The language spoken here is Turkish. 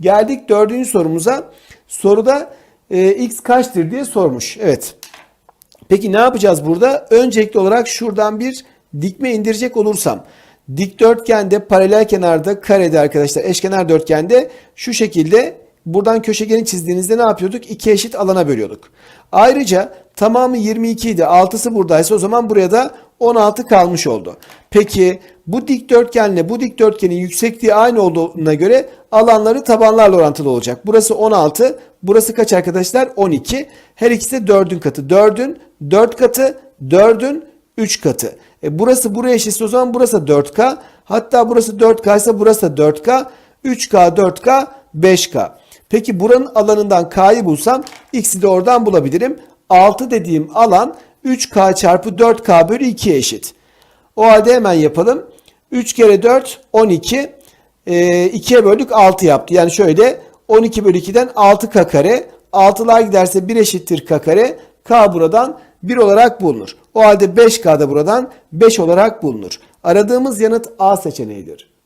Geldik dördüncü sorumuza. Soruda e, x kaçtır diye sormuş. Evet. Peki ne yapacağız burada? Öncelikli olarak şuradan bir dikme indirecek olursam. Dikdörtgende, paralel kenarda, karede arkadaşlar eşkenar dörtgende şu şekilde buradan köşegeni çizdiğinizde ne yapıyorduk? İki eşit alana bölüyorduk. Ayrıca tamamı 22 idi. 6'sı buradaysa o zaman buraya da 16 kalmış oldu. Peki bu dikdörtgenle bu dikdörtgenin yüksekliği aynı olduğuna göre alanları tabanlarla orantılı olacak. Burası 16, burası kaç arkadaşlar? 12. Her ikisi de 4'ün katı. 4'ün 4 katı, 4'ün 3 katı. E burası buraya eşitse o zaman burası 4K. Hatta burası 4K ise burası da 4K. 3K, 4K, 5K. Peki buranın alanından K'yı bulsam X'i de oradan bulabilirim. 6 dediğim alan 3K çarpı 4K bölü 2'ye eşit. O halde hemen yapalım. 3 kere 4 12. E, 2'ye böldük 6 yaptı. Yani şöyle 12 bölü 2'den 6K kare. 6'lar giderse 1 eşittir K kare. K buradan 1 olarak bulunur. O halde 5K da buradan 5 olarak bulunur. Aradığımız yanıt A seçeneğidir.